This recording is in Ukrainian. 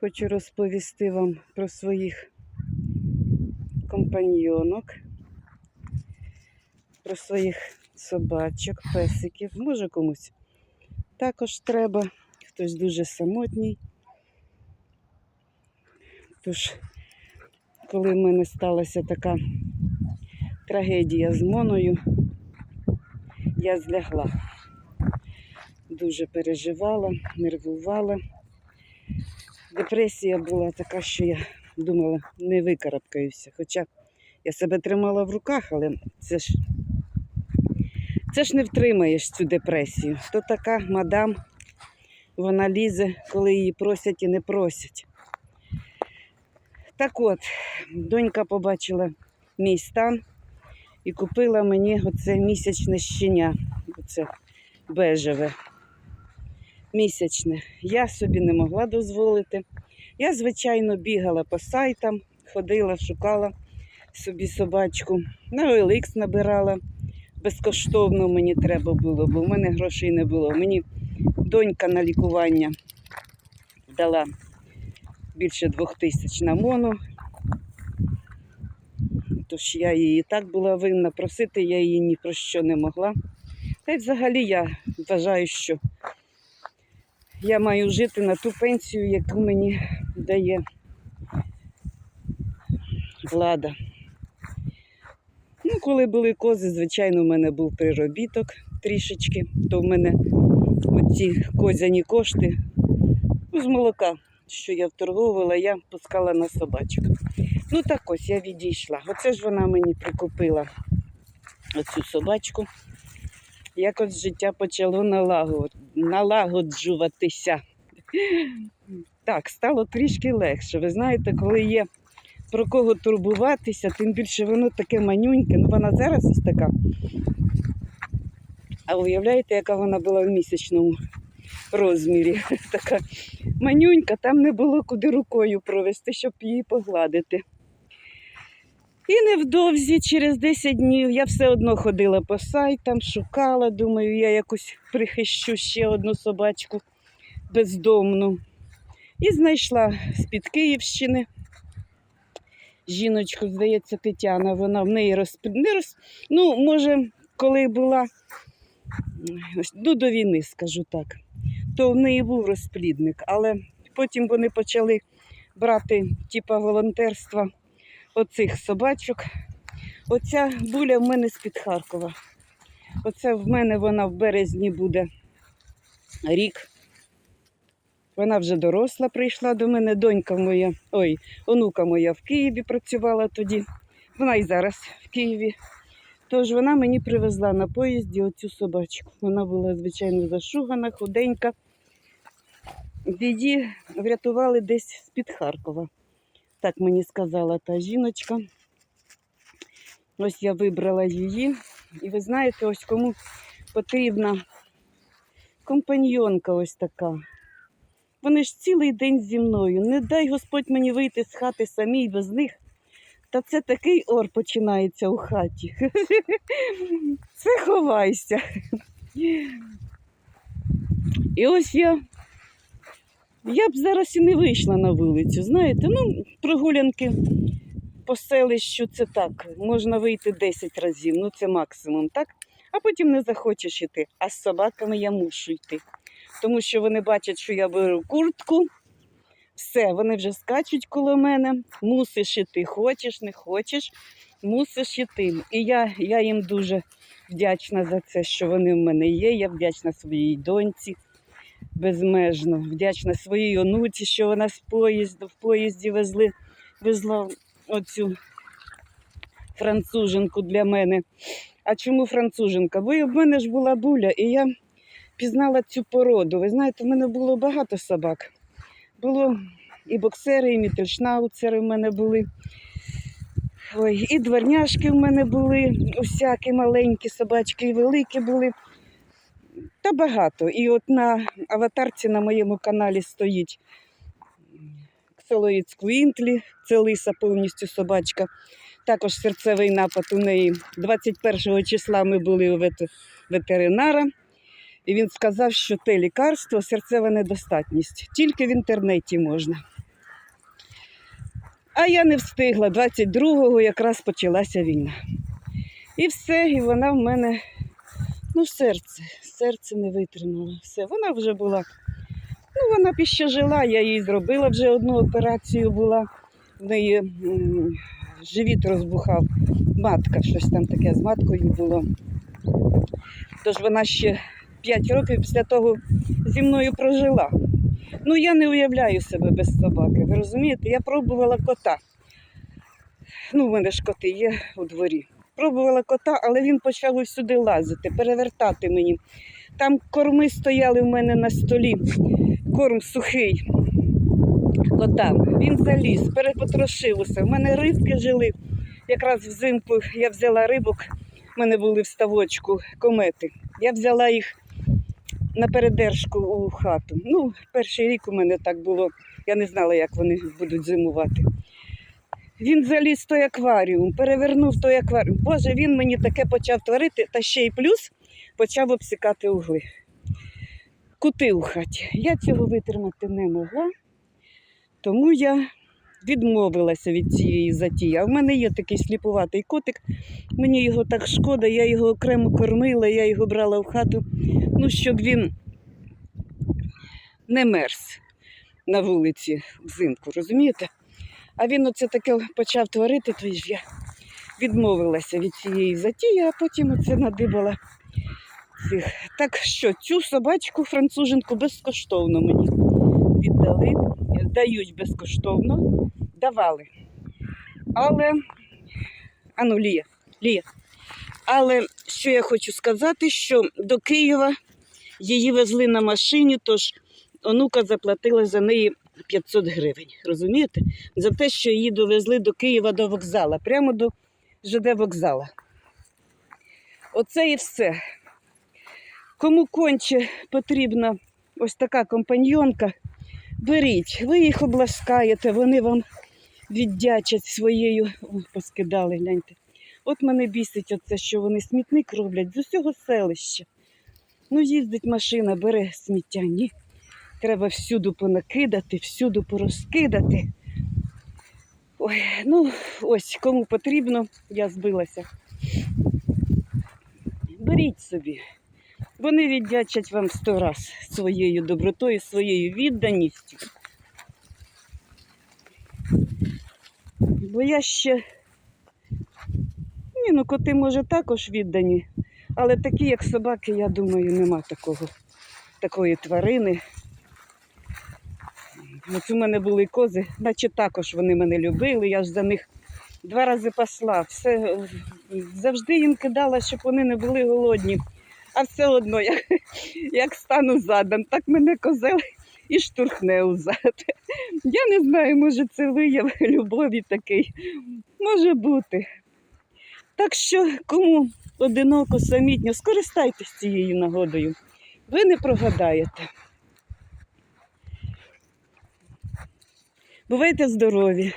Хочу розповісти вам про своїх компаньйонок, про своїх собачок, песиків. Може комусь також треба, хтось дуже самотній. Тож, коли в мене сталася така трагедія з Моною, я злягла. Дуже переживала, нервувала. Депресія була така, що я думала, не викарабкаюся. Хоча я себе тримала в руках, але це ж, це ж не втримаєш цю депресію. То така мадам, вона лізе, коли її просять і не просять. Так от, донька побачила мій стан і купила мені оце місячне щеня, оце бежеве. Місячне. Я собі не могла дозволити. Я, звичайно, бігала по сайтам, ходила, шукала собі собачку. На OLX набирала. Безкоштовно мені треба було, бо в мене грошей не було. Мені донька на лікування дала більше двох тисяч на моно. Тож я її так була винна, просити я її ні про що не могла. Та й взагалі я вважаю, що я маю жити на ту пенсію, яку мені дає влада. Ну, коли були кози, звичайно, в мене був приробіток трішечки, то в мене оці козяні кошти з молока, що я вторговувала, я пускала на собачок. Ну так ось я відійшла. Оце ж вона мені прикупила оцю собачку. Якось життя почало налагоджуватися. Так, стало трішки легше. Ви знаєте, коли є про кого турбуватися, тим більше воно таке манюньке. Ну вона зараз ось така. А уявляєте, яка вона була в місячному розмірі? Така манюнька, там не було куди рукою провести, щоб її погладити. І невдовзі, через 10 днів, я все одно ходила по сайтам, шукала, думаю, я якусь прихищу ще одну собачку бездомну. І знайшла з-під Київщини жіночку, здається, Тетяна. Вона в неї розп... не роз... Ну, може, коли була ну, до війни, скажу так, то в неї був розплідник, але потім вони почали брати типа волонтерства оцих собачок. Оця буля в мене з-під Харкова. Оце в мене вона в березні буде рік. Вона вже доросла, прийшла до мене. Донька моя, ой, онука моя в Києві працювала тоді. Вона і зараз в Києві. Тож вона мені привезла на поїзді оцю собачку. Вона була, звичайно, зашугана, худенька. Її врятували десь з-під Харкова. Так мені сказала та жіночка. Ось я вибрала її. І ви знаєте, ось кому потрібна компаньйонка ось така. Вони ж цілий день зі мною. Не дай Господь мені вийти з хати самій без них. Та це такий ор починається у хаті. Це ховайся. І ось я. Я б зараз і не вийшла на вулицю. Знаєте, ну, прогулянки по селищу це так. Можна вийти 10 разів, ну це максимум, так? А потім не захочеш іти. А з собаками я мушу йти. Тому що вони бачать, що я беру куртку. Все, вони вже скачуть коло мене, мусиш іти, хочеш, не хочеш, мусиш іти. І я, я їм дуже вдячна за це, що вони в мене є. Я вдячна своїй доньці безмежно, вдячна своїй онуці, що вона з поїзду, в поїзді везли, везла оцю француженку для мене. А чому француженка? Бо в мене ж була буля, і я пізнала цю породу. Ви знаєте, в мене було багато собак. Було і боксери, і мітельшнауцери в мене були. Ой, і дворняшки в мене були, усякі маленькі собачки, і великі були. Та багато. І от на аватарці на моєму каналі стоїть Ксолоїд Сквінтлі, це лиса повністю собачка. Також серцевий напад у неї. 21 числа ми були у ветеринара. І він сказав, що те лікарство серцева недостатність. Тільки в інтернеті можна. А я не встигла. 22-го якраз почалася війна. І все, і вона в мене, ну, серце, серце не витримало. Все, вона вже була. Ну, вона б жила, я їй зробила вже одну операцію була. В неї живіт розбухав, матка, щось там таке з маткою було. Тож вона ще 5 років після того зі мною прожила. Ну, я не уявляю себе без собаки. Ви розумієте? Я пробувала кота. Ну, в мене ж коти є у дворі. Пробувала кота, але він почав ось сюди лазити, перевертати мені. Там корми стояли в мене на столі, корм сухий котам. Він заліз, перепотрошив усе. У мене рибки жили. Якраз взимку я взяла рибок, в мене були в ставочку комети. Я взяла їх на передержку у хату. Ну, перший рік у мене так було. Я не знала, як вони будуть зимувати. Він заліз в той акваріум, перевернув той акваріум. Боже, він мені таке почав творити, та ще й плюс почав обсікати угли. Кути у хаті. Я цього витримати не могла, тому я відмовилася від цієї затії. А в мене є такий сліпуватий котик, мені його так шкода, я його окремо кормила, я його брала в хату, ну, щоб він не мерз на вулиці взимку, розумієте? А він оце таке почав творити, то ж я відмовилася від цієї затії, а потім оце надибала цих. Так що цю собачку француженку безкоштовно мені віддали, дають безкоштовно, давали. Але, ану, Лія, Лія. Але що я хочу сказати, що до Києва її везли на машині, тож онука заплатила за неї 500 гривень. Розумієте? За те, що її довезли до Києва до вокзала, прямо до ЖД вокзала. Оце і все. Кому конче потрібна ось така компаньйонка, беріть, ви їх обласкаєте, вони вам віддячать своєю. О, поскидали, гляньте. От мене бісить оце, що вони смітник роблять з усього селища. Ну, їздить машина, бере сміття. Ні. Треба всюди понакидати, всюди порозкидати. Ой, ну ось кому потрібно, я збилася. Беріть собі. Вони віддячать вам сто раз своєю добротою, своєю відданістю. Бо я ще. Ні, ну коти, може, також віддані, але такі, як собаки, я думаю, нема такого, такої тварини. Ось у мене були кози, наче також вони мене любили, я ж за них два рази пасла. Все, завжди їм кидала, щоб вони не були голодні. А все одно, як, як стану задом, так мене козел і штурхне узад. Я не знаю, може це вияв любові такий. Може бути. Так що, кому одиноко, самітньо, скористайтесь цією нагодою. Ви не прогадаєте. Бувайте здорові!